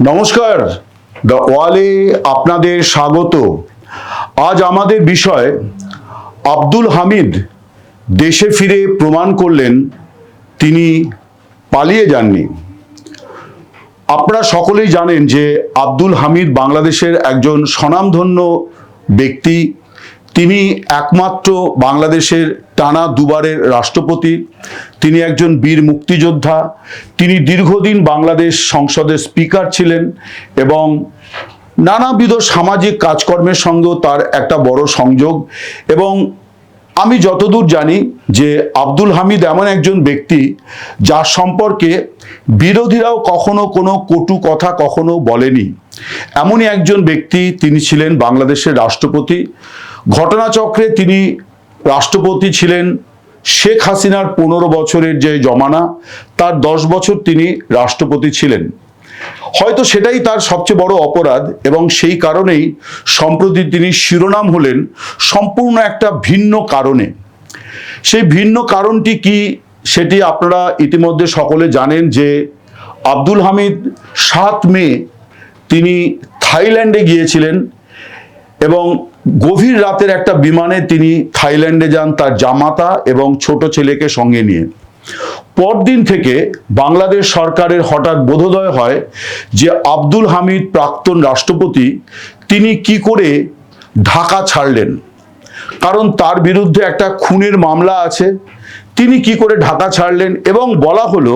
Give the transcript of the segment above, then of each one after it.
নমস্কার দ্য ওয়ালে আপনাদের স্বাগত। আজ আমাদের বিষয়, আব্দুল হামিদ দেশে ফিরে প্রমাণ করলেন, তিনি পালিয়ে যাননি। আপনারা সকলেই জানেন যে আব্দুল হামিদ বাংলাদেশের একজন স্বনামধন্য ব্যক্তি। তিনি একমাত্র বাংলাদেশের টানা দুবারের রাষ্ট্রপতি, তিনি একজন বীর মুক্তিযোদ্ধা, তিনি দীর্ঘদিন বাংলাদেশ সংসদের স্পিকার ছিলেন এবং নানাবিধ সামাজিক কাজকর্মের সঙ্গেও তার একটা বড় সংযোগ এবং আমি যতদূর জানি যে আব্দুল হামিদ এমন একজন ব্যক্তি যার সম্পর্কে বিরোধীরাও কখনো কোনো কটু কথা কখনো বলেনি। এমনই একজন ব্যক্তি তিনি ছিলেন বাংলাদেশের রাষ্ট্রপতি। ঘটনাচক্রে তিনি রাষ্ট্রপতি ছিলেন শেখ হাসিনার পনেরো বছরের যে জমানা, তার দশ বছর তিনি রাষ্ট্রপতি ছিলেন। হয়তো সেটাই তার সবচেয়ে বড় অপরাধ এবং সেই কারণেই সম্প্রতি তিনি শিরোনাম হলেন সম্পূর্ণ একটা ভিন্ন কারণে। সেই ভিন্ন কারণটি কি সেটি আপনারা ইতিমধ্যে সকলে জানেন যে আব্দুল হামিদ সাত মে তিনি থাইল্যান্ডে গিয়েছিলেন এবং গভীর রাতের একটা বিমানে তিনি থাইল্যান্ডে যান তার জামাতা এবং ছোট ছেলেকে সঙ্গে নিয়ে। পরদিন থেকে বাংলাদেশ সরকারের হঠাৎ বোধোদয় হয় যে আব্দুল হামিদ প্রাক্তন রাষ্ট্রপতি তিনি কি করে ঢাকা ছাড়লেন। কারণ তার বিরুদ্ধে একটা খুনের মামলা আছে তিনি কি করে ঢাকা ছাড়লেন? এবং বলা হলো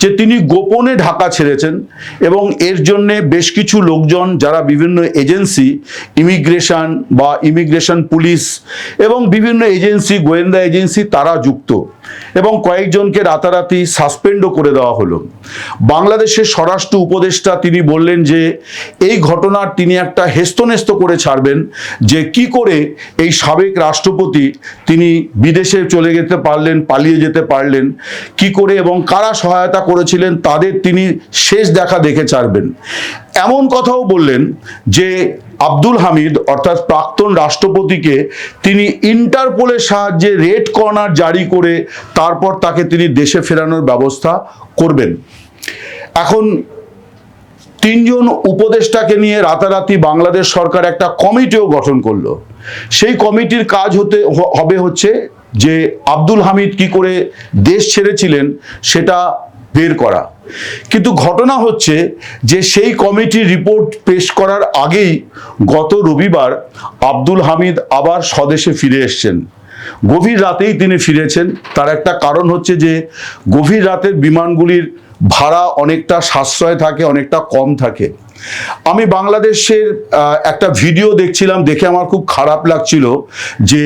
যে তিনি গোপনে ঢাকা ছেড়েছেন এবং এর জন্যে বেশ কিছু লোকজন, যারা বিভিন্ন এজেন্সি, ইমিগ্রেশন বা ইমিগ্রেশন পুলিশ এবং বিভিন্ন এজেন্সি, গোয়েন্দা এজেন্সি, তারা যুক্ত এবং কয়েকজনকে রাতারাতি সাসপেন্ডও করে দেওয়া হলো। বাংলাদেশের স্বরাষ্ট্র উপদেষ্টা তিনি বললেন যে, এই ঘটনার তিনি একটা হেস্তনেস্ত করে ছাড়বেন যে কি করে এই সাবেক রাষ্ট্রপতি তিনি বিদেশে চলে যেতে পারলেন পালিয়ে যেতে পারলেন। কি করে এবং কারা সহায়তা করেছিলেন তাদের তিনি শেষ দেখা দেখে ছাড়বেন। এমন কথাও বললেন যে আব্দুল হামিদ অর্থাৎ প্রাক্তন রাষ্ট্রপতিকে তিনি ইন্টারপোলের সাহায্যে রেড কর্নার জারি করে তারপর তাকে তিনি দেশে ফেরানোর ব্যবস্থা করবেন। এখন তিনজন উপদেষ্টাকে নিয়ে রাতারাতি বাংলাদেশ সরকার একটা কমিটিও গঠন করল। সেই কমিটির কাজ হতে হবে হচ্ছে যে আব্দুল হামিদ কি করে দেশ ছেড়েছিলেন সেটা বের করা। কিন্তু ঘটনা হচ্ছে যে সেই কমিটির রিপোর্ট পেশ করার আগেই গত রবিবার আব্দুল হামিদ আবার স্বদেশে ফিরে এসছেন। গভীর রাতেই তিনি ফিরেছেন। তার একটা কারণ হচ্ছে যে গভীর রাতের বিমানগুলির ভাড়া অনেকটা সাশ্রয় থাকে, অনেকটা কম থাকে। আমি বাংলাদেশের একটা ভিডিও দেখছিলাম, দেখে আমার খুব খারাপ লাগছিল যে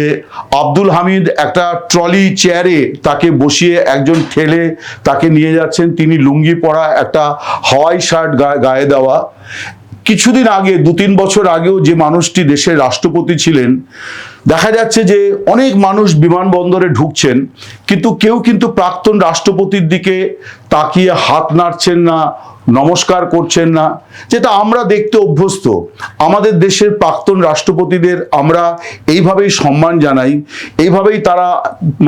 আব্দুল হামিদ একটা ট্রলি চেয়ারে তাকে বসিয়ে একজন ঠেলে তাকে নিয়ে যাচ্ছেন। তিনি লুঙ্গি পরা একটা হাওয়াই শার্ট গায়ে দেওয়া। কিছুদিন আগে দু তিন বছর আগেও যে মানুষটি দেশের রাষ্ট্রপতি ছিলেন দেখা যাচ্ছে যে অনেক মানুষ বিমানবন্দরে ঢুকছেন, কিন্তু কেউ কিন্তু প্রাক্তন রাষ্ট্রপতির দিকে তাকিয়ে হাত নাড়ছেন না, নমস্কার করছেন না, যেটা আমরা দেখতে অভ্যস্ত। আমাদের দেশের প্রাক্তন রাষ্ট্রপতিদের আমরা এইভাবেই সম্মান জানাই, এইভাবেই তারা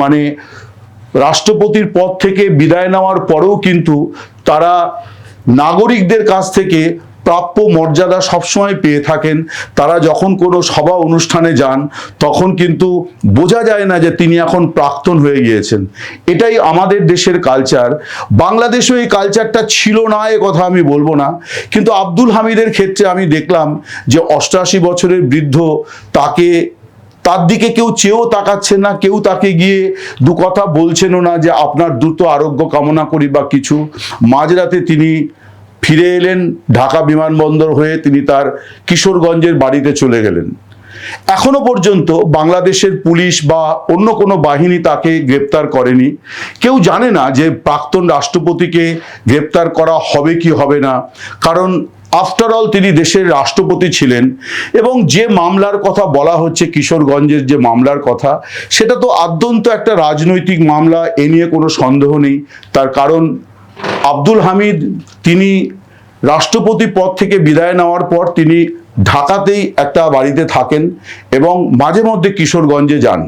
মানে রাষ্ট্রপতির পদ থেকে বিদায় নেওয়ার পরেও কিন্তু তারা নাগরিকদের কাছ থেকে প্রাপ্য মর্যাদা সবসময় পেয়ে থাকেন। তারা যখন কোনো সভা অনুষ্ঠানে যান, তখন কিন্তু বোঝা যায় না যে তিনি এখন প্রাক্তন হয়ে গিয়েছেন। এটাই আমাদের দেশের কালচার বাংলাদেশেও এই কালচারটা ছিল না, এ কথা আমি বলব না। কিন্তু আব্দুল হামিদের ক্ষেত্রে আমি দেখলাম যে অষ্টাশি বছরের বৃদ্ধ তাকে, তার দিকে কেউ চেয়েও তাকাচ্ছেন না, কেউ তাকে গিয়ে দু কথা বলছেনও না যে আপনার দ্রুত আরোগ্য কামনা করি বা কিছু। মাঝরাতে তিনি ফিরে এলেন, ঢাকা বিমানবন্দর হয়ে তিনি তার কিশোরগঞ্জের বাড়িতে চলে গেলেন। এখনও পর্যন্ত বাংলাদেশের পুলিশ বা অন্য কোনো বাহিনী তাকে গ্রেপ্তার করেনি। কেউ জানে না যে প্রাক্তন রাষ্ট্রপতিকে গ্রেপ্তার করা হবে কি হবে না। কারণ আফটার অল তিনি দেশের রাষ্ট্রপতি ছিলেন এবং যে মামলার কথা বলা হচ্ছে, কিশোরগঞ্জের যে মামলার কথা, সেটা তো আদ্যন্ত একটা রাজনৈতিক মামলা, এ নিয়ে কোনো সন্দেহ নেই। তার কারণ আব্দুল হামিদ, তিনি রাষ্ট্রপতি পদ থেকে বিদায় নেওয়ার পর তিনি ঢাকাতেই একটা বাড়িতে থাকেন এবং মাঝে মধ্যে কিশোরগঞ্জে যান।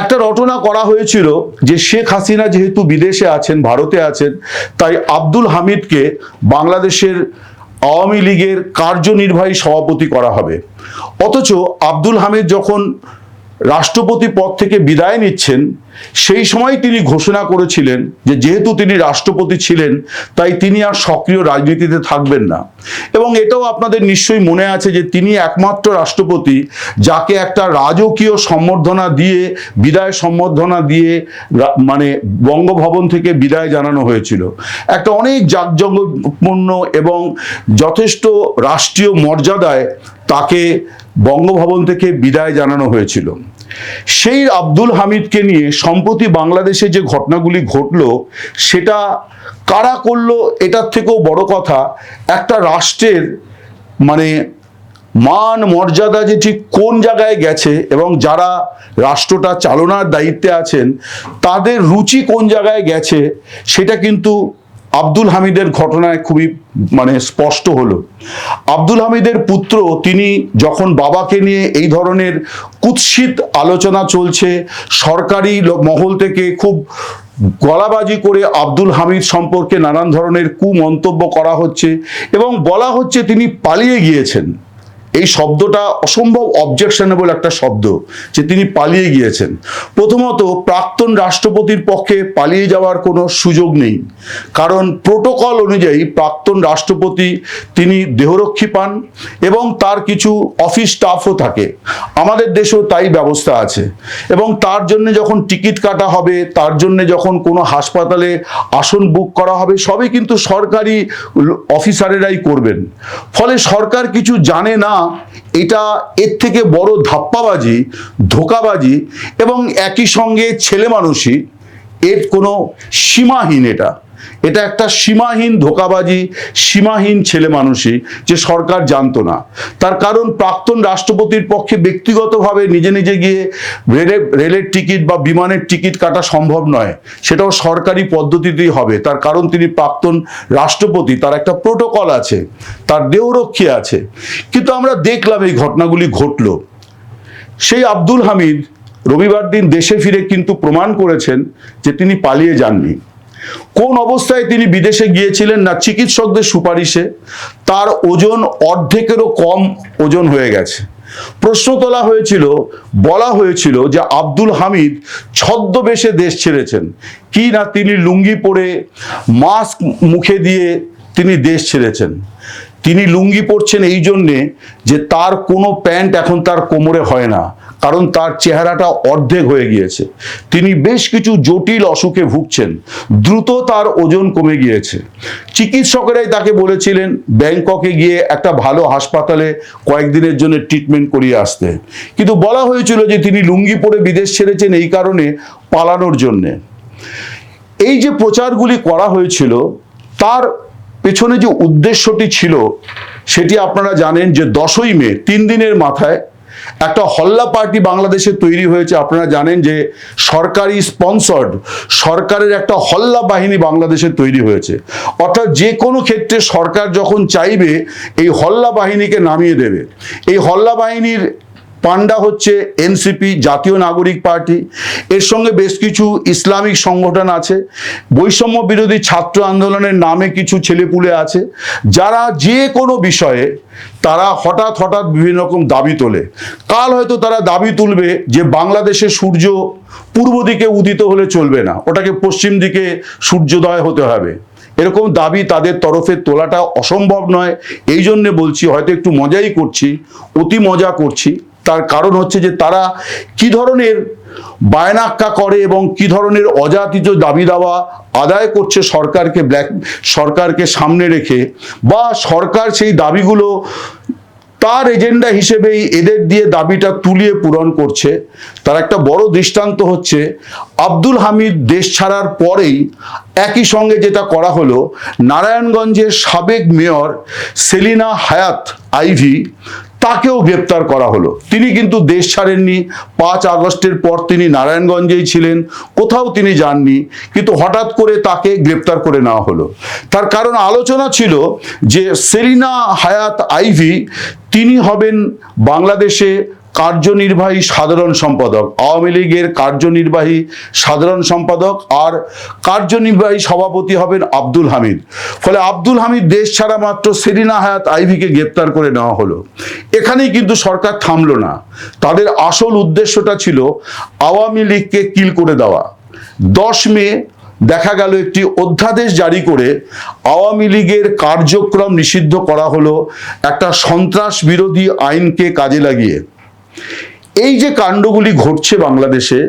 একটা রটনা করা হয়েছিল যে শেখ হাসিনা যেহেতু বিদেশে আছেন, ভারতে আছেন, তাই আব্দুল হামিদকে বাংলাদেশের আওয়ামী লীগের কার্যনির্বাহী সভাপতি করা হবে। অথচ আব্দুল হামিদ যখন রাষ্ট্রপতি পদ থেকে বিদায় নিচ্ছেন সেই সময় তিনি ঘোষণা করেছিলেন যে যেহেতু তিনি রাষ্ট্রপতি ছিলেন, তাই তিনি আর সক্রিয় রাজনীতিতে থাকবেন না। এবং এটাও আপনাদের নিশ্চয়ই মনে আছে যে তিনি একমাত্র রাষ্ট্রপতি যাকে একটা রাজকীয় সম্বর্ধনা দিয়ে, বিদায় সম্বর্ধনা দিয়ে মানে বঙ্গভবন থেকে বিদায় জানানো হয়েছিল। একটা অনেক জাঁকজমকপূর্ণ এবং যথেষ্ট রাষ্ট্রীয় মর্যাদায় তাকে বঙ্গভবন থেকে বিদায় জানানো হয়েছিল। সেই আব্দুল হামিদকে নিয়ে সম্প্রতি বাংলাদেশে যে ঘটনাগুলি ঘটলো, সেটা কারা করল, এটার থেকেও বড় কথা, একটা রাষ্ট্রের মানে মান মর্যাদা যে ঠিক কোন জায়গায় গেছে এবং যারা রাষ্ট্রটা চালনার দায়িত্বে আছেন, তাদের রুচি কোন জায়গায় গেছে, সেটা কিন্তু আব্দুল হামিদের ঘটনায় খুবই মানে স্পষ্ট হলো। আব্দুল হামিদের পুত্র তিনি যখন বাবাকে নিয়ে এই ধরনের কুৎসিত আলোচনা চলছে, সরকারি মহল থেকে খুব গলাবাজি করে আব্দুল হামিদ সম্পর্কে নানান ধরনের কুমন্তব্য করা হচ্ছে এবং বলা হচ্ছে তিনি পালিয়ে গিয়েছেন। এই শব্দটা অসম্ভব অবজেকশনেবল একটা শব্দ যে তিনি পালিয়ে গিয়েছেন। প্রথমত, প্রাক্তন রাষ্ট্রপতির পক্ষে পালিয়ে যাওয়ার কোনো সুযোগ নেই। কারণ প্রোটোকল অনুযায়ী প্রাক্তন রাষ্ট্রপতি তিনি দেহরক্ষী পান এবং তার কিছু অফিস স্টাফও থাকে। আমাদের দেশেও তাই ব্যবস্থা আছে। এবং তার জন্য যখন টিকিট কাটা হবে, তার জন্য যখন কোনো হাসপাতালে আসন বুক করা হবে, সবই কিন্তু সরকারি অফিসারেরাই করবেন। ফলে সরকার কিছু জানে না এটা এর থেকে বড় ধাপ্পাবাজি, ধোকাবাজি এবং একই সঙ্গে ছেলে মানুষই এর কোনো সীমাহীন এটা। এটা একটা সীমাহীন ধোকাবাজি, সীমাহীন ছেলে মানুষই যে সরকার জানতো না। তার কারণ প্রাক্তন রাষ্ট্রপতির পক্ষে ব্যক্তিগতভাবে নিজে নিজে গিয়ে রেলে, রেলের টিকিট বা বিমানের টিকিট কাটা সম্ভব নয়। সেটাও সরকারি পদ্ধতিতেই হবে। তার কারণ তিনি প্রাক্তন রাষ্ট্রপতি, তার একটা প্রোটোকল আছে, তার দেহরক্ষী আছে। কিন্তু আমরা দেখলাম এই ঘটনাগুলি ঘটলো। সেই আব্দুল হামিদ রবিবার দিন দেশে ফিরে কিন্তু প্রমাণ করেছেন যে তিনি পালিয়ে যাননি। কোন অবস্থায় তিনি বিদেশে গিয়েছিলেন না চিকিৎসকদের সুপারিশে, তার ওজন অর্ধেকেরও কম ওজন হয়ে গেছে। প্রশ্ন তোলা হয়েছিল, বলা হয়েছিল যে আব্দুল হামিদ ছদ্মবেশে দেশ ছেড়েছেন। কি না তিনি লুঙ্গি পরে মাস্ক মুখে দিয়ে তিনি দেশ ছেড়েছেন? তিনি লুঙ্গি পরছেন এই জন্যে যে তার কোনো প্যান্ট এখন তার কোমরে হয় না। কারণ তার চেহারাটা অর্ধেক হয়ে গিয়েছে। তিনি বেশ কিছু জটিল অসুখে ভুগছেন। দ্রুত তার ওজন কমে গিয়েছে। চিকিৎসকেরাই তাকে বলেছিলেন, ব্যাংককে গিয়ে একটা ভালো হাসপাতালে কয়েকদিনের জন্য ট্রিটমেন্ট করিয়ে আসতে। কিন্তু বলা হয়েছিল যে তিনি লুঙ্গি পরে বিদেশ ছেড়েছেন এই কারণে পালানোর জন্যে। এই যে প্রচারগুলি করা হয়েছিল, তার পেছনে যে উদ্দেশ্যটি ছিল, সেটি আপনারা জানেন যে দশই মে, তিন দিনের মাথায় একটা হল্লা পার্টি বাংলাদেশে তৈরি হয়েছে। আপনারা জানেন যে সরকারি স্পন্সর্ড, সরকারের একটা হল্লা বাহিনী বাংলাদেশে তৈরি হয়েছে। অর্থাৎ যে কোনো ক্ষেত্রে সরকার যখন চাইবে, এই হল্লা বাহিনীকে নামিয়ে দেবে। এই হল্লা বাহিনীর পান্ডা হচ্ছে এনসিপি জাতীয় নাগরিক পার্টি। এর সঙ্গে বেশ কিছু ইসলামিক সংগঠন আছে। বৈষম্য বিরোধী ছাত্র আন্দোলনের নামে কিছু ছেলেপুলে আছে। যারা যে কোনো বিষয়ে তারা হঠাৎ হঠাৎ বিভিন্ন রকম দাবি তোলে। কাল হয়তো তারা দাবি তুলবে যে বাংলাদেশে সূর্য পূর্ব দিকে উদিত হলে চলবে না। ওটাকে পশ্চিম দিকে সূর্যোদয় হতে হবে। এরকম দাবি তাদের তরফে তোলাটা অসম্ভব নয়। এই জন্যে বলছি, হয়তো একটু মজাই করছি, অতি মজা করছি। তার কারণ হচ্ছে যে তারা কি ধরনের বায়নাক্কা করে এবং কি ধরনের অজাতিত দাবি দাওয়া আদায় করছে সরকারকে ব্ল্যাক, সরকারকে সামনে রেখে বা সরকার সেই দাবিগুলো তার এজেন্ডা হিসেবেই এদের দিয়ে দাবিটা তুলিয়ে পূরণ করছে। তার একটা বড় দৃষ্টান্ত হচ্ছে আব্দুল হামিদ দেশ ছাড়ার পরেই একই সঙ্গে যেটা করা হলো, নারায়ণগঞ্জের সাবেক মেয়র সেলিনা হায়াত আইভি তাকেও গ্রেপ্তার করা হলো। তিনি কিন্তু দেশ ছাড়েননি। পাঁচ আগস্টের পর তিনি নারায়ণগঞ্জেই ছিলেন। কোথাও তিনি যাননি, কিন্তু হঠাৎ করে তাকে গ্রেপ্তার করে নেওয়া হলো। তার কারণ আলোচনা ছিল যে সেলিনা হায়াত আইভি, তিনি হবেন বাংলাদেশে কার্যনির্বাহী সাধারণ সম্পাদক, আওয়ামী লীগের কার্যনির্বাহী সাধারণ সম্পাদক আর কার্যনির্বাহী সভাপতি হবেন আব্দুল হামিদ। ফলে আব্দুল হামিদ দেশ ছাড়া মাত্র সেরিনা হায়াত আইভিকে গ্রেপ্তার করে নেওয়া হলো। এখানেই কিন্তু সরকার থামলো না। তাদের আসল উদ্দেশ্যটা ছিল আওয়ামী লীগকে কিল করে দেওয়া। দশ মে দেখা গেল একটি অধ্যাদেশ জারি করে আওয়ামী লীগের কার্যক্রম নিষিদ্ধ করা হলো একটা সন্ত্রাস বিরোধী আইনকে কাজে লাগিয়ে। এই যে কাণ্ডগুলি ঘটছে বাংলাদেশে,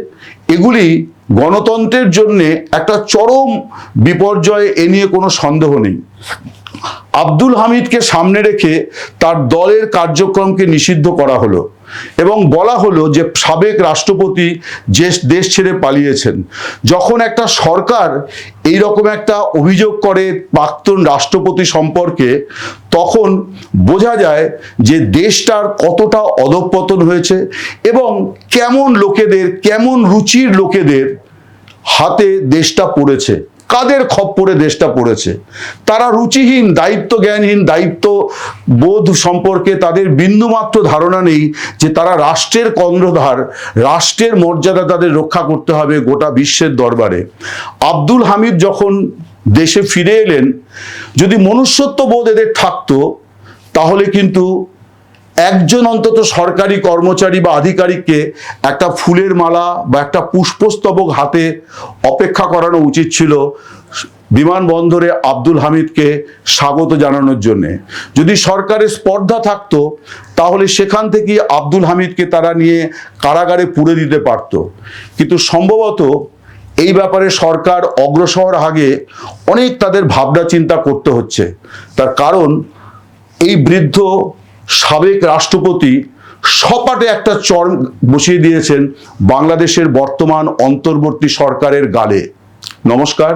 এগুলি গণতন্ত্রের জন্যে একটা চরম বিপর্যয় এ নিয়ে কোনো সন্দেহ নেই। আব্দুল হামিদকে সামনে রেখে তার দলের কার্যক্রমকে নিষিদ্ধ করা হলো এবং বলা হলো যে সাবেক রাষ্ট্রপতি যে দেশ ছেড়ে পালিয়েছেন। যখন একটা সরকার এই রকম একটা অভিযোগ করে প্রাক্তন রাষ্ট্রপতি সম্পর্কে, তখন বোঝা যায় যে দেশটার কতটা অধঃপতন হয়েছে এবং কেমন লোকেদের, কেমন রুচির লোকেদের হাতে দেশটা পড়েছে। কাদের খপ্পরে দেশটা পড়েছে? তারা রুচিহীন দায়িত্ব জ্ঞানহীন দায়িত্ব বোধ সম্পর্কে তাদের বিন্দুমাত্র ধারণা নেই যে তারা রাষ্ট্রের কর্ণধার রাষ্ট্রের মর্যাদা তাদের রক্ষা করতে হবে গোটা বিশ্বের দরবারে। আব্দুল হামিদ যখন দেশে ফিরে এলেন, যদি মনুষ্যত্ব বোধ এদের থাকতো, তাহলে কিন্তু একজন অন্তত সরকারি কর্মচারী বা আধিকারিককে একটা ফুলের মালা বা একটা পুষ্পস্তবক হাতে অপেক্ষা করানো উচিত ছিল বিমানবন্দরে আব্দুল হামিদকে স্বাগত জানানোর জন্যে। যদি সরকারের স্পর্ধা থাকতো, তাহলে সেখান থেকে আব্দুল হামিদকে তারা নিয়ে কারাগারে পুরে দিতে পারত। কিন্তু সম্ভবত এই ব্যাপারে সরকার অগ্রসর আগে অনেক তাদের ভাবনা চিন্তা করতে হচ্ছে। তার কারণ, এই বৃদ্ধ সাবেক রাষ্ট্রপতি সপাটে একটা চর বসিয়ে দিয়েছেন বাংলাদেশের বর্তমান অন্তর্বর্তী সরকারের গালে। নমস্কার,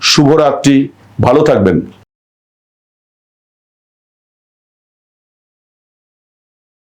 শুভরাত্রি, ভালো থাকবেন।